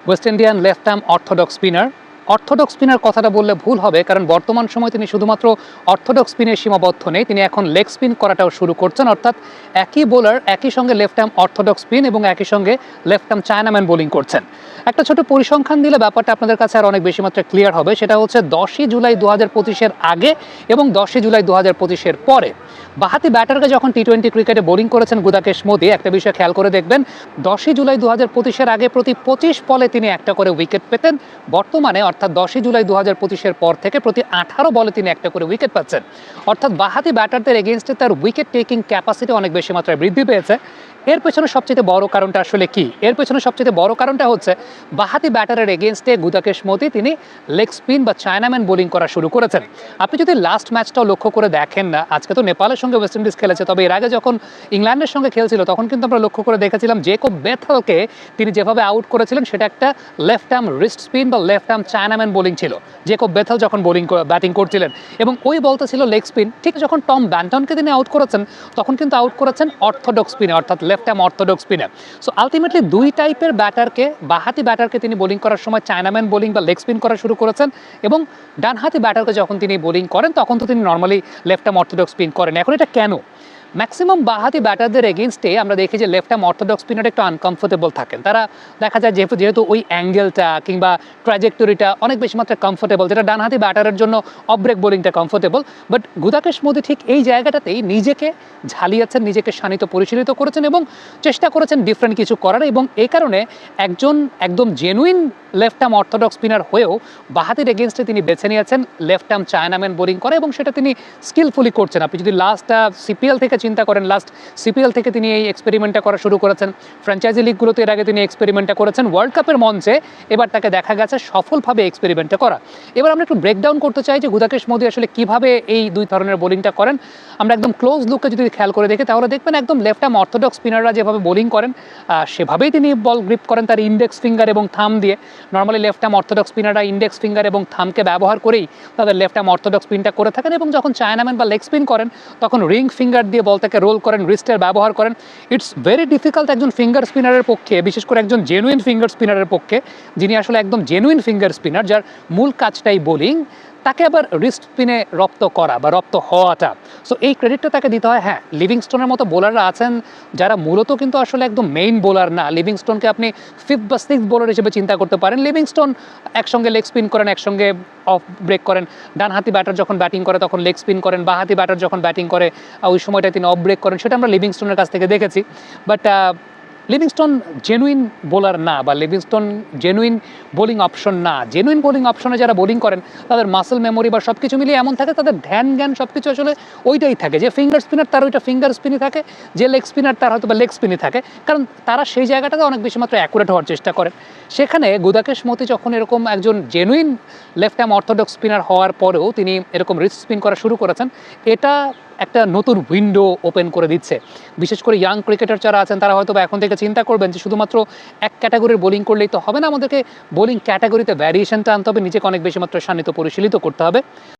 West Indian left arm orthodox spinner orthodox spinner কথাটা বললে ভুল হবে, কারণ বর্তমান সময়ে তিনি শুধুমাত্র অর্থোডক্স স্পিনে সীমাবদ্ধ নেই, তিনি এখন লেগ স্পিন করাটাও শুরু করছেন, অর্থাৎ একই বোলার, একই সঙ্গে লেফট আর্ম অর্থোডক্স স্পিন এবং একই সঙ্গে লেফট আর্ম চায়নাম্যান বোলিং করছেন। একটা ছোট পরিসংখ্যান দিলে ব্যাপারটা আপনাদের কাছে আর অনেক বেশি মাত্রায় ক্লিয়ার হবে, সেটা হচ্ছে দশই জুলাই দু হাজার আগে এবং দশই জুলাই দু হাজার পরে। বাহাতি ব্যাটারকে যখন টি টোয়েন্টি ক্রিকেটে বোলিং করেছেন গুদাকেশ মোদি, একটা বিষয় খেয়াল করে দেখবেন, দশই জুলাই দু হাজার আগে প্রতি পঁচিশ বলে তিনি একটা করে উইকেট পেতেন, বর্তমানে অর্থাৎ দশই জুলাই দু হাজার পর থেকে প্রতি আঠারো বলে তিনি একটা করে উইকেট পাচ্ছেন। অর্থাৎ বাহাতি ব্যাটারদের এগেনস্টে তার উইকেট টেকিং ক্যাপাসিটি অনেক বেশি মাত্রায় বৃদ্ধি পেয়েছে। এর পেছনে সবচেয়ে বড় কারণটা আসলে কি? এর পেছনে সবচেয়ে বড় কারণটা হচ্ছে, বাহাতি ব্যাটারের এগেনস্টে গুদাকেশ মোদি তিনি লেগ স্পিন বা চায়নাম্যান বোলিং করা শুরু করেছেন। আপনি যদি লাস্ট ম্যাচটাও লক্ষ্য করে দেখেন না, আজকে তো নেপালের সঙ্গে ওয়েস্ট ইন্ডিজ খেলেছে, তবে এর আগে যখন ইংল্যান্ডের সঙ্গে খেলছিল, তখন কিন্তু আমরা লক্ষ্য করে দেখেছিলাম যে জেকব বেথলকে তিনি যেভাবে আউট করেছিলেন, সেটা একটা লেফট আর্ম রিস্ট স্পিন বা লেফট আর্ম চায়নাম্যান বোলিং ছিল। জেকব বেথল যখন বোলিং ব্যাটিং করছিলেন, এবং ওই বলতে ছিল লেগ স্পিন ঠিক যখন টম ব্যান্টনকে তিনি আউট করেছেন, তখন কিন্তু আউট করেছেন অর্থোডক্স স্পিনে অর্থাৎ left arm orthodox spinner so ultimately দুই টাইপের ব্যাটারকে বাহাতি ব্যাটারকে তিনি বোলিং করার সময় চায়নাম্যান বোলিং বা লেগ স্পিন করা শুরু করেছেন এবং ডানহাতি ব্যাটারকে যখন তিনি বোলিং করেন, তখন তো তিনি normally left arm orthodox spin করেন। এখন এটা কেন? ম্যাক্সিমাম বাহাতি ব্যাটারদের এগেনস্টে আমরা দেখি যে লেফট আর্ম অর্থোডক্স স্পিনার একটু আনকমফোর্টেবল থাকেন। তারা দেখা যায় যেহেতু যেহেতু ওই অ্যাঙ্গেলটা কিংবা ট্র্যাজেক্টরিটা অনেক বেশি মাত্রায় কমফোর্টেবল যেটা ডানহাতি ব্যাটারের জন্য অব্রেক বোলিংটা কমফোর্টেবল বাট গুদাকেশ মোদি ঠিক এই জায়গাটাতেই নিজেকে ঝালিয়েছেন, নিজেকে শানিত পরিচালিত করেছেন এবং চেষ্টা করেছেন ডিফারেন্ট কিছু করার এবং এই কারণে একজন একদম genuine left arm orthodox spinner হয়েও বাহাতির এগেনস্টে তিনি বেছে নিয়েছেন লেফট আর্ম চায়নাম্যান বোলিং করে এবং সেটা তিনি স্কিলফুলি করছেন। আপনি যদি লাস্টটা সিপিএল থেকে চিন্তা করেন। লাস্ট সিপিএল থেকে তিনি এই এক্সপেরিমেন্টটা করা শুরু করেছেন। ফ্র্যাঞ্চাইজি লিগগুলোতে এর আগে তিনি এক্সপেরিমেন্টটা করেছেন। ওয়ার্ল্ড কাপের মঞ্চে এবার তাকে দেখা গেছে সফলভাবে এক্সপেরিমেন্টটা করা। এবার আমরা একটু ব্রেকডাউন করতে চাই যে গুদাকেশ মোদি আসলে কীভাবে এই দুই ধরনের বোলিংটা করেন। আমরা একদম ক্লোজ লুকে যদি খেয়াল করে দেখি, তাহলে দেখবেন একদম লেফট আর্ম অর্থোডক্স স্পিনাররা যেভাবে বোলিং করেন সেভাবেই তিনি বল গ্রিপ করেন তার ইন্ডেক্স ফিঙ্গার এবং থাম দিয়ে। নর্মালি লেফট আর্ম অর্থোডক্স স্পিনাররা ইন্ডেক্স ফিঙ্গার এবং থামকে ব্যবহার করেই তাদের লেফট আর্ম অর্থোডক্স স্পিনটা করে থাকেন এবং যখন চায়নাম্যান বা লেগ স্পিন করেন, তখন রিং ফিঙ্গার দিয়ে বলটাকে রোল করেন রিস্টের ব্যবহার করেন। ইটস ভেরি ডিফিকাল্ট একজন ফিঙ্গার স্পিনারের পক্ষে, বিশেষ করে একজন জেনুইন ফিঙ্গার স্পিনারের পক্ষে, যিনি আসলে একদম জেনুইন ফিঙ্গার স্পিনার যার মূল কাজটাই বোলিং তাকে আবার রিস্ট স্পিনে রপ্ত করা বা রপ্ত হওয়াটা। সো এই ক্রেডিটটা তাকে দিতে হয় হ্যাঁ লিভিংস্টোনের মতো বোলাররা আছেন যারা মূলত কিন্তু আসলে একদম মেইন বোলার না। লিভিংস্টোনকে আপনি ফিফথ বা সিক্স বোলার হিসেবে চিন্তা করতে পারেন। লিভিংস্টোন একসঙ্গে লেগ স্পিন করেন, একসঙ্গে অফ ব্রেক করেন। ডানহাতি ব্যাটার যখন ব্যাটিং করে, তখন লেগ স্পিন করেন। বাহাতি ব্যাটার যখন ব্যাটিং করে ওই সময়টা তিনি অফ ব্রেক করেন। সেটা আমরা লিভিংস্টোনের কাছ থেকে দেখেছি। বাট লিভিংস্টোন জেনুইন বোলার না বা লিভিংস্টোন জেনুইন বোলিং অপশন না জেনুইন বোলিং অপশনে যারা বোলিং করেন, তাদের মাসেল মেমোরি বা সব কিছু মিলিয়ে এমন থাকে, তাদের ধ্যান জ্ঞান সব কিছু আসলে ওইটাই থাকে, যে ফিঙ্গার স্পিনার তার ওইটা ফিঙ্গার স্পিনই থাকে, যে লেগ স্পিনার তার হয়তো বা লেগ স্পিনই থাকে, কারণ তারা সেই জায়গাটাতে অনেক বেশি মাত্র অ্যাকুরেট হওয়ার চেষ্টা করেন। সেখানে গুদাকেশ মতি যখন এরকম একজন genuine left arm orthodox spinner হওয়ার পরেও তিনি এরকম রিস্ক স্পিন করা শুরু করেছেন, এটা একটা নতুন উইন্ডো ওপেন করে দিচ্ছে। বিশেষ করে ইয়াং ক্রিকেটার যারা আছেন, তারা হয়তো এখন থেকে চিন্তা করবেন যে শুধুমাত্র এক ক্যাটাগরির বোলিং করলেই তো হবে না, আমাদেরকে বোলিং ক্যাটাগরিতে ভ্যারিয়েশনটা আনতে হবে, নিজেকে অনেক বেশি মাত্রায় সান্নিত পরিশীলিত করতে হবে।